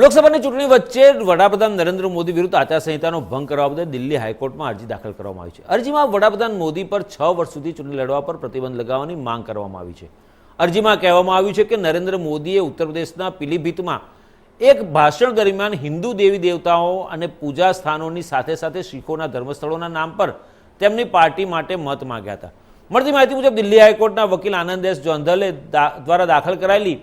લોકસભાની ચૂંટણી વચ્ચે વડાપ્રધાન નરેન્દ્ર મોદી વિરુદ્ધ આચારસંહિતાનો ભંગ કરવા બદલ દિલ્હી હાઈકોર્ટમાં અરજી દાખલ કરવામાં આવી છે. અરજીમાં વડાપ્રધાન મોદી પર છ વર્ષ સુધી ચૂંટણી લડવા પર પ્રતિબંધ લગાવવાની માંગ કરવામાં આવી છે. અરજીમાં કહેવામાં આવ્યું છે કે નરેન્દ્ર મોદીએ ઉત્તર પ્રદેશના પીલીભીતમાં એક ભાષણ દરમિયાન હિન્દુ દેવી દેવતાઓ અને પૂજા સ્થાનોની સાથે સાથે શીખોના ધર્મસ્થળોના નામ પર તેમની પાર્ટી માટે મત માંગ્યા હતા. મળતી માહિતી મુજબ દિલ્હી હાઈકોર્ટના વકીલ આનંદ એસ. જોંધલે દ્વારા દાખલ કરાયેલી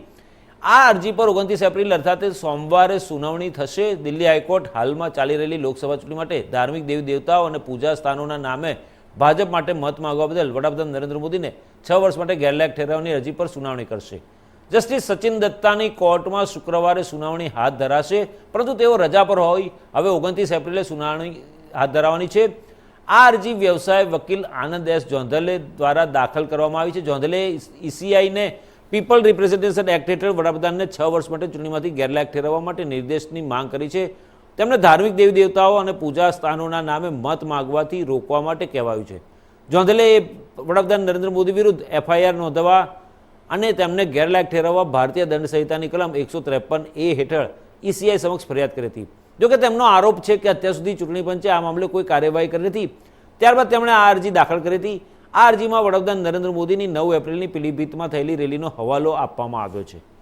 આ અરજી પર ઓગણત્રીસ એપ્રિલ, અર્થાત સોમવારે સુનાવણી થશે. દિલ્હી હાઈકોર્ટ હાલમાં ચાલી રહેલી લોકસભા ચૂંટણી માટે ધાર્મિક દેવી દેવતાઓ અને પૂજા સ્થાનોના નામે ભાજપ માટે મત માંગવા બદલ વડાપ્રધાન નરેન્દ્ર મોદીને છ વર્ષ માટે ગેરલાયક ઠેરવવાની અરજી પર સુનાવણી કરશે. જસ્ટિસ સચિન દત્તાની કોર્ટમાં શુક્રવારે સુનાવણી હાથ ધરાશે, પરંતુ તેઓ રજા પર હોય. હવે ઓગણત્રીસ એપ્રિલે સુનાવણી હાથ ધરાવવાની છે. આ અરજી વ્યવસાય વકીલ આનંદ એસ. જોંધલે દ્વારા દાખલ કરવામાં આવી છે. જોંધલે ઈસીઆઈને પીપલ રિપ્રેઝન્ટેશન એક્ટ હેઠળ વડાપ્રધાનને છ વર્ષ માટે ચૂંટણીમાંથી ગેરલાયક ઠેરવવા માટે નિર્દેશની માંગ કરી છે. તેમણે ધાર્મિક દેવી દેવતાઓ અને પૂજા સ્થાનોના નામે મત માગવાથી રોકવા માટે કહેવાયું છે. જોંધલે વડાપ્રધાન નરેન્દ્ર મોદી વિરુદ્ધ એફઆઈઆર નોંધવા અને તેમને ગેરલાયક ઠેરવવા ભારતીય દંડ સંહિતાની કલમ એકસો ત્રેપન એ હેઠળ ઈસીઆઈ સમક્ષ ફરિયાદ કરી હતી. જોકે તેમનો આરોપ છે કે અત્યાર સુધી ચૂંટણી પંચે આ મામલે કોઈ કાર્યવાહી કરી નથી. ત્યારબાદ તેમણે આ અરજી દાખલ કરી હતી. આ અરજીમાં વડાપ્રધાન નરેન્દ્ર મોદીની નવ એપ્રિલની પીલીભીતમાં થયેલી રેલીનો હવાલો આપવામાં આવ્યો છે.